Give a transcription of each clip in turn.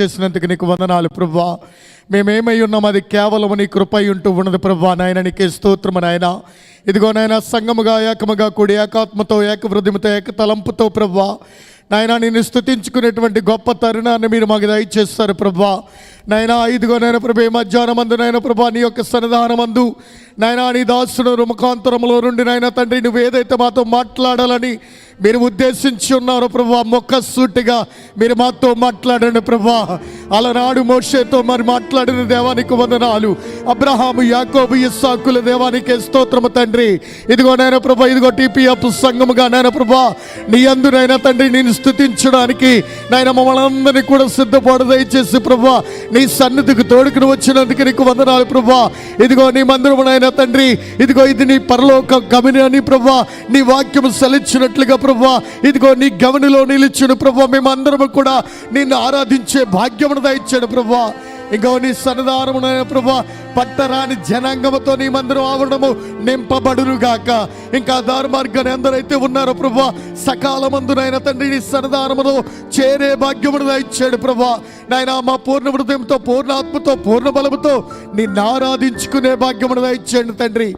చేసినందుకు నీకు వందనాలు ప్రభా మేమేమై ఉన్నాం అది కేవలం నీ కృపై ఉంటూ ఉన్నది ప్రభా నాయన నీకే స్తోత్రం నాయన. ఇదిగో నాయన సంగముగా ఏకముగా కూడి ఏకాత్మతో ఏక హృదయంతో ఏక తలంపుతో ప్రభా నాయన నేను స్థుతించుకునేటువంటి గొప్ప తరుణాన్ని మీరు మాకు దయచేస్తారు ప్రభా నాయన ఇదిగో నాయన ప్రభా ఈ మధ్యాహ్నం మందు నాయన ప్రభా నీ యొక్క సన్నిధానమందు నాయన నీ దాసుడు ముఖాంతరంలో నుండి నాయన తండ్రి నువ్వు ఏదైతే మాతో మాట్లాడాలని మీరు ఉద్దేశించి ఉన్నారు ప్రభా మొక్క సూటిగా మీరు మాతో మాట్లాడండి ప్రభా. అలనాడు మోషేతో మరి మాట్లాడిన దేవానికి వందనాలు. అబ్రహాము యాకోబు ఇస్సాకుల దేవానికి స్తోత్రము తండ్రి. ఇదిగో నాయన ప్రభా ఇదిగో టీపీఎఫ్ సంఘముగా నాయన ప్రభా నీ అందునైనా తండ్రి నేను స్థుతించడానికి నాయన మమ్మల్ని అందరినీ కూడా సిద్ధపడ దయచేసి ప్రభా నీ సన్నిధికి తోడుకుని వచ్చినందుకు నీకు వందనాలు ప్రభా. ఇదిగో నీ మందిరమునైనా తండ్రి ఇదిగో ఇది నీ పరలోక గమని అని ప్రభా నీ వాక్యం సలిచ్చినట్లుగా ప్రభా ఇదిగో నీ గమనిలో నిలిచిన ప్రభా మేమందరము కూడా నిన్ను ఆరాధించే భాగ్యమును దయచాడు ప్రభా ఇంకో నీ సన్నదారమునైన ప్రభా పట్టరాని జనాంగముతో నీ మందిరం ఆవరణము నింపబడును గాక ఇంకా దారుమార్గాన్ని ఎందరైతే ఉన్నారో ప్రభా సకాలమందునైన తండ్రి నీ సన్నిధానములో చేరే భాగ్యమును ఇచ్చాడు ప్రభా నాయన మా పూర్ణ హృదయంతో పూర్ణ ఆత్మతో పూర్ణ బలముతో నిన్ను ఆరాధించుకునే భాగ్యమును ఇచ్చాడు తండ్రి.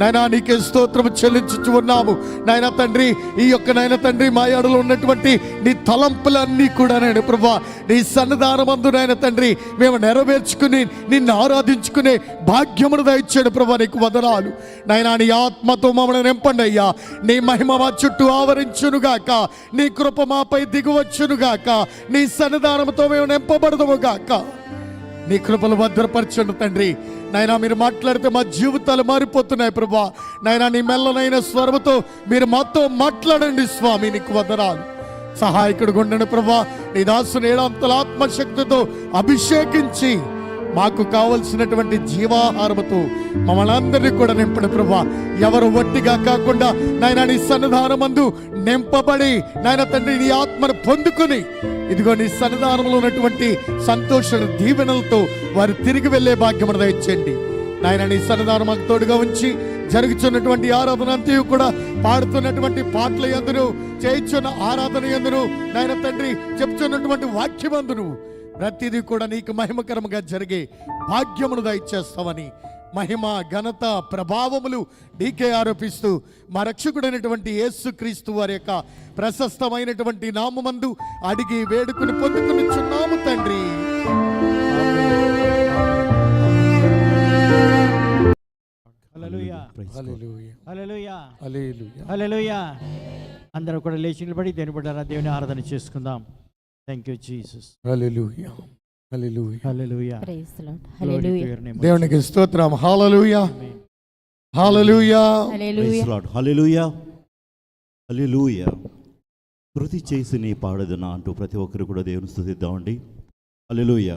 నాయన నీకే స్తోత్రము చెల్లించుచు ఉన్నాము. నాయన తండ్రి ఈ యొక్క నాయన తండ్రి మా ఏడలో ఉన్నటువంటి నీ తలంపులన్నీ కూడా నేను ప్రభా నీ సన్నిధానమందు నాయన తండ్రి మేము నెరవేర్చుకుని నిన్ను ఆరాధించుకునే భాగ్యమును దయచాడు ప్రభా నీకు వదనాలు. నైనా నీ ఆత్మతో మమ్మల్ని నింపండి అయ్యా. నీ మహిమ మా చుట్టూ ఆవరించునుగాక. నీ కృప మాపై దిగువచ్చునుగాక. నీ సన్నిధానంతో మేము నింపబడదుముగాక. నీ కృపలు భద్రపరచండి తండ్రి. నాయనా మీరు మాట్లాడితే మా జీవితాలు మారిపోతున్నాయి ప్రభా. నాయనా నీ మెల్లనైన స్వరముతో మీరు మాతో మాట్లాడండి స్వామి నీకు వదనాలు. సహాయకుడు గుండెను ప్రభా నీ దాసుని ఏడంతల ఆత్మశక్తితో అభిషేకించి మాకు కావలసినటువంటి జీవాహారముతో మమ్మల్ని అందరినీ కూడా నింపడు ప్రభా. ఎవరు వట్టిగా కాకుండా నాయన నీ సన్నిధానమందు నింపబడి నాయన తండ్రి నీ ఆత్మను పొందుకుని ఇదిగో నీ సన్నిధానంలో ఉన్నటువంటి సంతోష దీవెనలతో వారు తిరిగి వెళ్ళే భాగ్యమును దయచేయండి. నాయన నీ సన్నిధానం మాకు తోడుగా ఉంచి జరుగుతున్నటువంటి ఆరాధన అంతయు కూడా పాడుతున్నటువంటి పాటల ఎందును చేయించున్న ఆరాధన ఎందును నాయన తండ్రి చెప్తున్నటువంటి వాక్యమందును ప్రతిదీ కూడా నీకు మహిమకరముగా జరిగే భాగ్యమును దయచేస్తావని. మహిమ ఘనత ప్రభావములు నీకే ఆరోపిస్తూ మా రక్షకుడైనటువంటి యేసుక్రీస్తు వారి యొక్క ప్రశస్తమైనటువంటి నామమందు అడిగి వేడుకుని పొందుకుని చున్నాము తండ్రి హల్లెలూయా హల్లెలూయా హల్లెలూయా హల్లెలూయా హల్లెలూయా అందరూ కూడా లేచి నిలబడి దేని బిడ్డారా దేవుని ఆరాధన చేసుకుందాం. Thank you Jesus hallelujah hallelujah hallelujah Praise the Lord. Glory to Hallelujah. your name. దేవునికి స్తోత్రం. హల్లెలూయా. హల్లెలూయా Hallelujah. లాడ్ హల్లెలూయా హల్లెలూయా కృతి చేసి నీ పాడదునా అంటూ ప్రతి ఒక్కరు కూడా దేవుని స్థుతిద్దామండి హల్లెలూయా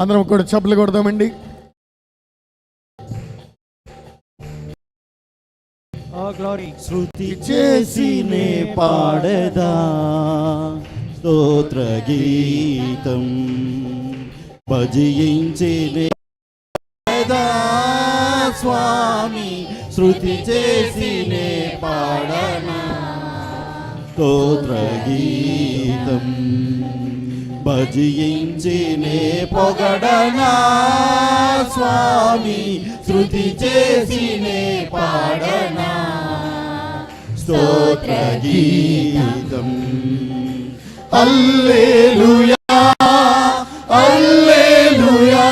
అందరం కూడా చప్పలు కొడదామండి. శృతి చేసి నే పాడదా. స్తోత్ర గీతం భజించి స్వామి శృతి చేసి నే పాడనా. స్తోత్ర గీతం భజించి నే పొగడనా. స్వామి శృతి చేసినే పాడనా. స్తోత్ర గీతం. అల్లేలుయా అల్లేలుయా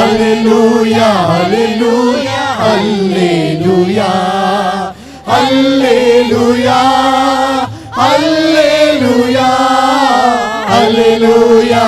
అల్లేలుయా అల్లేలుయా అల్లేలుయా అల్లేలుయా అల్లేలుయా అల్లేలుయా